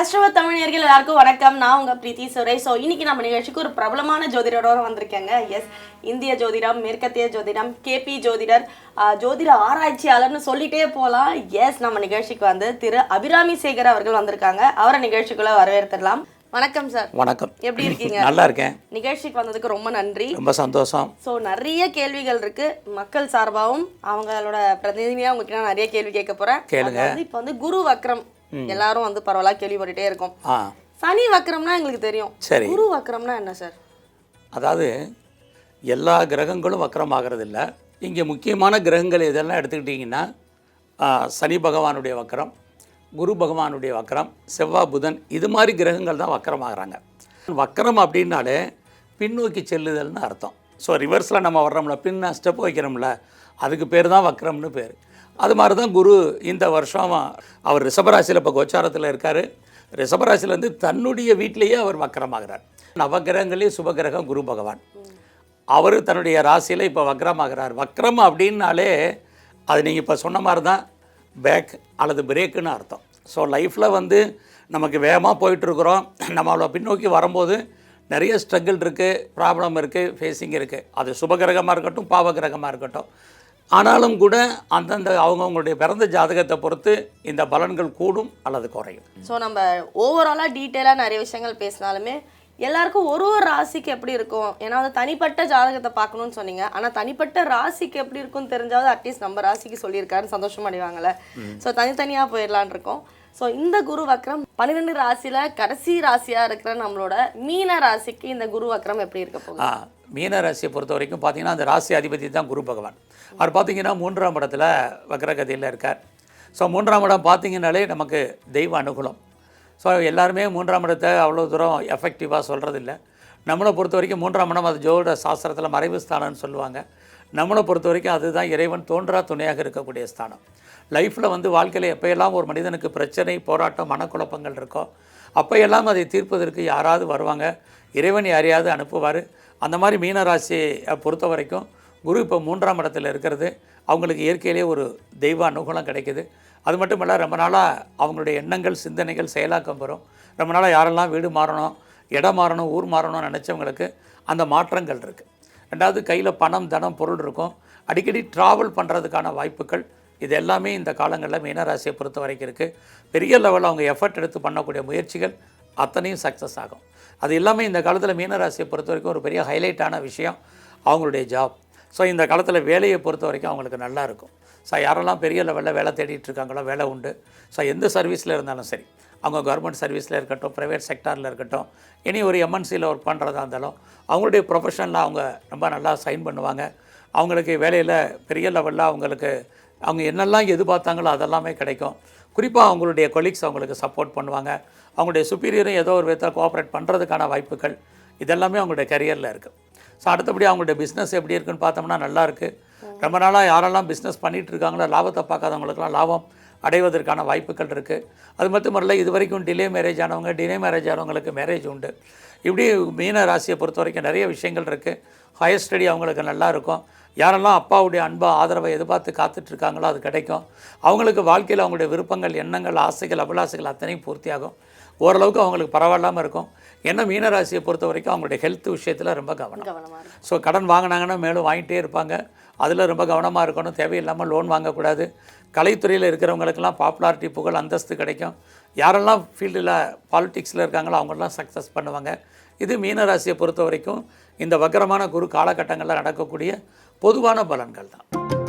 நேர்கள் எல்லாருக்கும் வணக்கம். நான் உங்க பிரீத்தி சுரேஷ். ஸோ இன்னைக்கு நம்ம நிகழ்ச்சிக்கு ஒரு பிரபலமான ஜோதிடரோட வந்திருக்கேங்க. எஸ் இந்திய ஜோதிடம் மேற்கத்திய ஜோதிடம் கேபி ஜோதிடர் ஆஹ், ஜோதிட ஆராய்ச்சியாளர்னு சொல்லிட்டே போகலாம் எஸ் நம்ம நிகழ்ச்சிக்கு வந்து திரு அபிராமி சேகர் அவர்கள் வந்திருக்காங்க. அவரை நிகழ்ச்சிக்குள்ள வரவேற்றுடலாம் வணக்கம் சார் வணக்கம். எப்படி இருக்கீங்க? நல்லா இருக்கேன் நிகழ்ச்சிக்கு வந்ததுக்கு ரொம்ப நன்றி. ரொம்ப சந்தோஷம். ஸோ நிறைய கேள்விகள் இருக்கு. மக்கள் சார்பாகவும் அவங்களோட பிரதிநிதியாக உங்ககிட்ட நான் நிறைய கேள்வி கேட்க போறேன். கேளுங்க. இப்போ வந்து குரு வக்ரம். எல்லாரும் வந்து பரவலா கேள்விப்பட்டுட்டே இருக்கோம். சனி வக்ரம்னா எங்களுக்கு தெரியும். சரி. குரு வக்ரம்னா என்ன சார் அதாவது எல்லா கிரகங்களும் வக்கரமாகிறது இல்லை இங்கே முக்கியமான கிரகங்கள் இதெல்லாம் எடுத்துக்கிட்டிங்கன்னா சனி பகவானுடைய வக்கரம் குரு பகவானுடைய வக்கரம் செவ்வாய் புதன் இது மாதிரி கிரகங்கள் தான் வக்கரமாகறாங்க. வக்கரம் அப்படின்னாலே பின்னோக்கி செல்லுதல்னு அர்த்தம். ஸோ ரிவர்ஸில் நம்ம வர்றோம்ல பின்ன ஸ்டெப் வைக்கிறோம்ல அதுக்கு பேர் தான் வக்கரம்னு பேர். அது மாதிரி தான் குரு இந்த வருஷம் அவர் ரிஷபராசியில் இப்போ கோச்சாரத்தில் இருக்கார். ரிஷபராசிலேருந்து தன்னுடைய வீட்டிலேயே அவர் வக்கரமாகிறார். நவகிரகங்களே சுபகிரகம் குரு பகவான். அவர் தன்னுடைய ராசியில் இப்போ வக்ரமாகிறார் வக்ரம் அப்படின்னாலே அது நீங்கள் இப்போ சொன்ன மாதிரி தான் பேக் அல்லது பிரேக்குன்னு அர்த்தம். ஸோ லைஃப்பில் வந்து நமக்கு வேகமாக போயிட்டுருக்குறோம். நம்ம அவ்வளோ பின்னோக்கி வரும்போது நிறைய ஸ்ட்ரகிள் இருக்குது ப்ராப்ளம் இருக்குது ஃபேஸிங் இருக்குது அது சுபகிரகமாக இருக்கட்டும் பாவகிரகமாக இருக்கட்டும். ஆனாலும் கூட அந்தந்த அவங்கவுங்களுடைய பிறந்த ஜாதகத்தை பொறுத்து இந்த பலன்கள் கூடும் அல்லது குறையும். ஸோ நம்ம ஓவராலாக டீட்டெயிலாக நிறைய விஷயங்கள் பேசினாலுமே எல்லாருக்கும் ஒரு ஒரு ராசிக்கு எப்படி இருக்கும்? ஏன்னா வந்து தனிப்பட்ட ஜாதகத்தை பார்க்கணும்னு சொன்னீங்க. ஆனால் தனிப்பட்ட ராசிக்கு எப்படி இருக்கும்னு தெரிஞ்சாவது அட்லீஸ்ட் நம்ம ராசிக்கு சொல்லியிருக்காருன்னு சந்தோஷம் அடைவாங்கல்ல. ஸோ தனித்தனியாக போயிடலான் இருக்கோம். ஸோ இந்த குரு வக்ரம் பன்னிரெண்டு ராசியில் கடைசி ராசியாக இருக்கிற நம்மளோட மீன ராசிக்கு இந்த குரு வக்ரம் எப்படி இருக்க போகுது? மீன ராசியை பொறுத்த வரைக்கும் பார்த்தீங்கன்னா அந்த ராசி அதிபதி தான் குரு பகவான். அவர் பார்த்தீங்கன்னா மூன்றாம் இடத்துல வக்ரகதியில் இருக்கார். ஸோ மூன்றாம் இடம் பார்த்தீங்கன்னாலே நமக்கு தெய்வ அனுகூலம். ஸோ எல்லாருமே மூன்றாம் இடத்தை அவ்வளோ தூரம் எஃபெக்டிவாக சொல்கிறதில்ல நம்மளை பொறுத்த வரைக்கும் மூன்றாம் இடம் அது ஜோட சாஸ்திரத்தில் மறைவு ஸ்தானம்னு சொல்லுவாங்க. நம்மளை பொறுத்த வரைக்கும் அதுதான் இறைவன் தோன்றா துணையாக இருக்கக்கூடிய ஸ்தானம். லைஃப்பில் வந்து வாழ்க்கையில் எப்போயெல்லாம் ஒரு மனிதனுக்கு பிரச்சனை போராட்டம் மனக்குழப்பங்கள் இருக்கோ அப்போயெல்லாம் அதை தீர்ப்பதற்கு யாராவது வருவாங்க. இறைவன் யாரையாவது அனுப்புவார். அந்த மாதிரி மீனராசியை பொறுத்த வரைக்கும் குரு இப்போ மூன்றாம் இடத்துல இருக்கிறது. அவங்களுக்கு இயற்கையிலே ஒரு தெய்வ அனுகூலம் கிடைக்குது. அது மட்டும் இல்லை ரொம்ப நாளாக அவங்களுடைய எண்ணங்கள் சிந்தனைகள் செயலாக்கம் பெறும் ரொம்ப நாளாக யாரெல்லாம் வீடு மாறணும் இடம் மாறணும் ஊர் மாறணும்னு நினச்சவங்களுக்கு அந்த மாற்றங்கள் இருக்குது ரெண்டாவது கையில் பணம் தனம் பொருள் இருக்கும். அடிக்கடி ட்ராவல் பண்ணுறதுக்கான வாய்ப்புகள் இது எல்லாமே இந்த காலங்களில் மீனராசியை பொறுத்த வரைக்கும் இருக்குது பெரிய லெவலில் அவங்க எஃபர்ட் எடுத்து பண்ணக்கூடிய முயற்சிகள் அத்தனையும் சக்ஸஸ் ஆகும். அது எல்லாமே இந்த காலத்தில் மீனராசியை பொறுத்த வரைக்கும் ஒரு பெரிய ஹைலைட்டான விஷயம் அவங்களுடைய ஜாப் ஸோ இந்த காலத்தில் வேலையை பொறுத்த வரைக்கும் அவங்களுக்கு நல்லா இருக்கும். ஸோ யாரெல்லாம் பெரிய லெவலில் வேலை தேடிட்டு இருக்காங்களோ வேலை உண்டு. ஸோ எந்த சர்வீஸில் இருந்தாலும் சரி அவங்க கவர்மெண்ட் சர்வீஸில் இருக்கட்டும் ப்ரைவேட் செக்டாரில் இருக்கட்டும் இனி ஒரு எம்என்சியில் ஒர்க் பண்ணுறதா இருந்தாலும் அவங்களுடைய ப்ரொஃபஷனில் அவங்க ரொம்ப நல்லா சைன் பண்ணுவாங்க. அவங்களுக்கு வேலையில் பெரிய லெவலில் அவங்களுக்கு அவங்க என்னெல்லாம் எதிர்பார்த்தாங்களோ அதெல்லாமே கிடைக்கும். குறிப்பாக அவங்களுடைய கொலீக்ஸ் அவங்களுக்கு சப்போர்ட் பண்ணுவாங்க. அவங்களுடைய சுப்பீரியரும் ஏதோ ஒரு விதத்தில் கோஆப்ரேட் பண்ணுறதுக்கான வாய்ப்புகள் இதெல்லாமே அவங்களுடைய கரியரில் இருக்குது ஸோ அடுத்தபடி அவங்களுடைய பிஸ்னஸ் எப்படி இருக்குன்னு பார்த்தோம்னா நல்லா இருக்குது ரொம்ப நாளாக யாரெல்லாம் பிஸ்னஸ் பண்ணிகிட்டு இருக்காங்களோ லாபத்தை பார்க்காதவங்களுக்கெல்லாம் லாபம் அடைவதற்கான வாய்ப்புகள் இருக்குது அது மட்டும் இல்லை இது வரைக்கும் டிலே மேரேஜ் ஆனவங்க டிலே மேரேஜ் ஆனவங்களுக்கு மேரேஜ் உண்டு. இப்படி மீன ராசியை பொறுத்த வரைக்கும் நிறைய விஷயங்கள் இருக்குது ஹையர் ஸ்டடி அவங்களுக்கு நல்லா இருக்கும். யாரெல்லாம் அப்பாவுடைய அன்பை ஆதரவை எதிர்பார்த்து காத்துட்டு இருக்காங்களோ அது கிடைக்கும். அவங்களுக்கு வாழ்க்கையில் அவங்களுடைய விருப்பங்கள் எண்ணங்கள் ஆசைகள் அபிலாசைகள் அத்தனையும் பூர்த்தியாகும். ஓரளவுக்கு அவங்களுக்கு பரவாயில்லாமல் இருக்கும். ஏன்னா மீனராசியை பொறுத்த வரைக்கும் அவங்களுடைய ஹெல்த் விஷயத்தில் ரொம்ப கவனம். ஸோ கடன் வாங்கினாங்கன்னா மேலும் வாங்கிட்டே இருப்பாங்க. அதில் ரொம்ப கவனமாக இருக்கணும். தேவையில்லாமல் லோன் வாங்கக்கூடாது. கலைத்துறையில் இருக்கிறவங்களுக்கெல்லாம் பாப்புலாரிட்டி புகழ் அந்தஸ்து கிடைக்கும். யாரெல்லாம் ஃபீல்டில் பாலிடிக்ஸில் இருக்காங்களோ அவங்கெல்லாம் சக்ஸஸ் பண்ணுவாங்க. இது மீனராசியை பொறுத்த வரைக்கும் இந்த வக்கரமான குரு காலகட்டங்களில் நடக்கக்கூடிய பொதுவான பலன்கள் தான்.